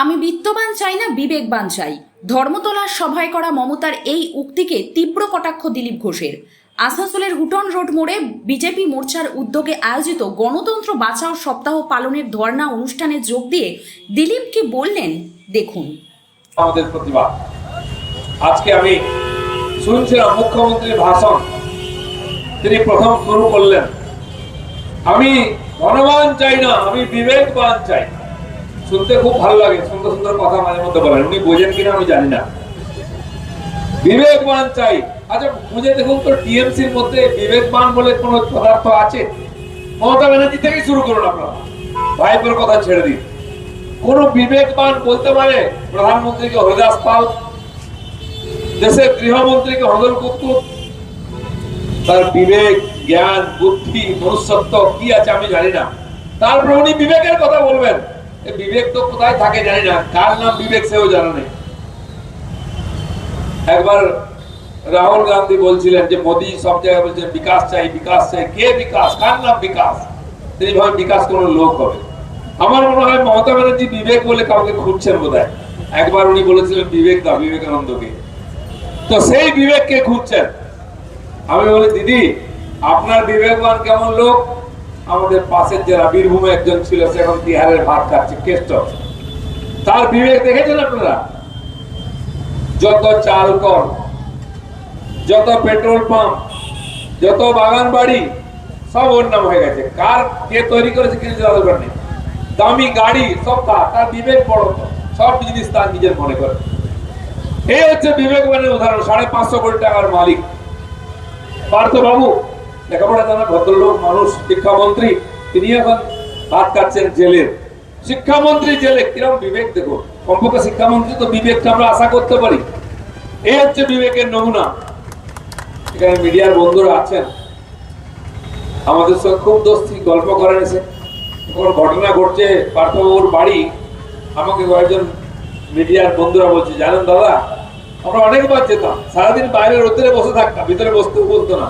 আমি বিত্তবান চাই না বিবেকবান চাই। ধর্মতলার সভায় করা মমতার এই উক্তিকে তীব্র কটাক্ষ দিলীপ ঘোষের। আসানসোলের হুটন রোড মোড়ে বিজেপি মোর্চার উদ্যোগে আয়োজিত গণতন্ত্র বাঁচাও সপ্তাহ পালনের ধর্ণা অনুষ্ঠানে যোগ দিয়ে দিলীপ কি বললেন? দেখুন। আমাদের প্রতিবাদ আজকে আমি শুনছিলাম মুখ্যমন্ত্রীর ভাষণ। তিনি প্রথম শুরু করলেন। আমি ধনবান চাই না, আমি বিবেকবান চাই। শুনতে খুব ভালো লাগে, সুন্দর সুন্দর কথা মাঝে মধ্যে বলেন। উনি বোঝেন কিনা আমি জানি না। বিবেকবান চাই। আচ্ছা বুঝে দেখুন তো, টিএমসির মধ্যে বিবেকবান বলে কোন পদার্থ আছে? মমতা ব্যানার্জি থেকেই শুরু করুন আপনারা। ভাইপোর কথা ছেড়ে দিন। কোন বিবেকবান বলতে পারে প্রধানমন্ত্রীকে হরিদাস পাল, দেশের গৃহমন্ত্রীকে হদল কুকুর তার বিবেক, জ্ঞান, বুদ্ধি, মনুষ্যত্ব কি আছে আমি জানি না। তারপর উনি বিবেকের কথা বলবেন। বিবেক তো কোথায় থাকে জানি না। কার নাম বিবেক সেও জানা নেই একবার রাহুল গান্ধী বলছিলেন যে, মোদী সব জায়গায় বলছেন বিকাশ চাই বিকাশ চাই। কে বিকাশ? কার নাম বিকাশ? তিনি ভাবেন বিকাশ কোন লোক হবে। আমার মনে হয় মমতা ব্যানার্জি বিবেক বলে কাউকে খুঁজছেন বোধ একবার উনি বলেছিলেন, বিবেক দা বিবেকানন্দকে। তো সেই বিবেককে খুঁজছেন? আমি বলি, দিদি, আপনার বিবেকবান কেমন লোক? আমাদের পাশের জেলা বীরভূমে একজন ছিল, সে বিহারের ভাত খাচ্ছে, কেষ্ট। তার বিবেক দেখেছেন আপনারা? যত চাল কর যত পেট্রোল পাম্প, যত বাগান বাড়ি, সব ওর নাম হয়ে গেছে। কার কে তৈরি করেছে কিছু জানা দরকার নেই। দামি গাড়ি, সব তার। তার বিবেক বড় সব জিনিস তার নিজের মনে করে। এই হচ্ছে বিবেকবানের উদাহরণ, সাড়ে পাঁচশো কোটি টাকার মালিক। পার্থ বাবু লেখাপড়া জানা ভদ্রলোক, মানুষ, শিক্ষামন্ত্রী, তিনি এখন ভাত খাচ্ছেন জেলের শিক্ষামন্ত্রী জেলে, কিরম বিবেক দেখো। কমপক্ষে শিক্ষামন্ত্রী তো বিবেকটা আমরা আশা করতে পারি। এই হচ্ছে বিবেকের নমুনা। এখানে মিডিয়ার বন্ধুরা আছেন। আমাদের সঙ্গে খুব দোস্তি, গল্প করেন এসে। কোনো ঘটনা ঘটছে পার্থবাবুর বাড়ি। আমাকে কয়েকজন মিডিয়ার বন্ধুরা বলছে, জানেন দাদা, আমরা অনেকবার যেতাম। সারাদিন বাইরে রোদ্রে বসে থাকতাম, ভিতরে বসতেও বলতো না।